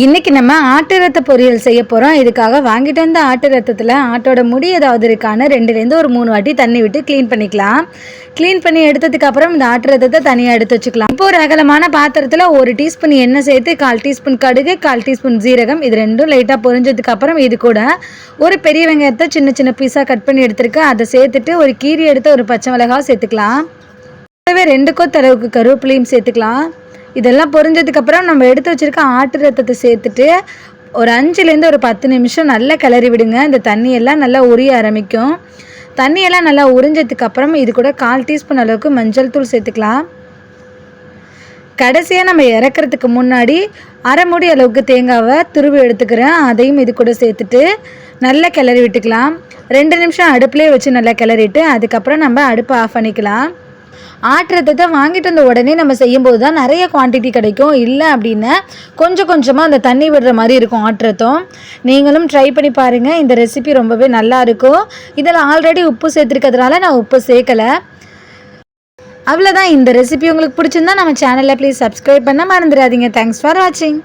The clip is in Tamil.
இன்னைக்கு நம்ம ஆட்டு ரத்த பொரியல் செய்ய போகிறோம் இதுக்காக வாங்கிட்டு வந்த ஆட்டு ரத்தத்தில் ஆட்டோட முடி ஏதாவது இருக்கான்னு ரெண்டுலேருந்து ஒரு மூணு வாட்டி தண்ணி விட்டு க்ளீன் பண்ணிக்கலாம். க்ளீன் பண்ணி எடுத்ததுக்கு அப்புறம் இந்த ஆட்டு ரத்தத்தை தனியாக எடுத்து வச்சுக்கலாம். இப்போ ஒரு அகலமான பாத்திரத்தில் ஒரு டீஸ்பூன் எண்ணெய் சேர்த்து கால் டீஸ்பூன் கடுகு கால் டீஸ்பூன் ஜீரகம் இது ரெண்டும் லைட்டாக பொரிஞ்சதுக்கு அப்புறம் இது கூட ஒரு பெரிய வெங்காயத்தை சின்ன சின்ன பீஸாக கட் பண்ணி எடுத்துருக்கு. அதை சேர்த்துட்டு ஒரு கீரி எடுத்து ஒரு பச்சை மிளகாவும் சேர்த்துக்கலாம். கூடவே ரெண்டு கொத்தளவுக்கு கருவேப்பிலையும் சேர்த்துக்கலாம். இதெல்லாம் பொரிஞ்சதுக்கப்புறம் நம்ம எடுத்து வச்சுருக்க ஆட்டு ரத்தத்தை சேர்த்துட்டு ஒரு அஞ்சுலேருந்து ஒரு பத்து நிமிஷம் நல்லா கிளறி விடுங்க. இந்த தண்ணியெல்லாம் நல்லா உரிய ஆரம்பிக்கும். தண்ணியெல்லாம் நல்லா உறிஞ்சதுக்கப்புறம் இது கூட கால் டீஸ்பூன் அளவுக்கு மஞ்சள் தூள் சேர்த்துக்கலாம். கடைசியாக நம்ம இறக்குறதுக்கு முன்னாடி அரை மூடி அளவுக்கு தேங்காவை துருவி எடுத்துக்கிறேன். அதையும் இது கூட சேர்த்துட்டு நல்லா கிளறி விட்டுக்கலாம். ரெண்டு நிமிஷம் அடுப்புலேயே வச்சு நல்லா கிளறிட்டு அதுக்கப்புறம் நம்ம அடுப்பை ஆஃப் பண்ணிக்கலாம். ஆட்டுறதை வாங்கிட்டு வந்த உடனே நம்ம செய்யும்போது தான் நிறைய குவான்டிட்டி கிடைக்கும். இல்லை அப்படின்னா கொஞ்சம் கொஞ்சமாக அந்த தண்ணி விடுற மாதிரி இருக்கும் ஆட்டுறதும். நீங்களும் ட்ரை பண்ணி பாருங்கள் இந்த ரெசிபி ரொம்பவே நல்லா இருக்கும். இதில் ஆல்ரெடி உப்பு சேர்த்துருக்கிறதுனால நான் உப்பு சேர்க்கலை. அவ்வளோதான் இந்த ரெசிபி உங்களுக்கு பிடிச்சிருந்தா நம்ம சேனலில் ப்ளீஸ் சப்ஸ்கிரைப் பண்ண மறந்துடாதீங்க. தேங்க்ஸ் ஃபார் வாட்சிங்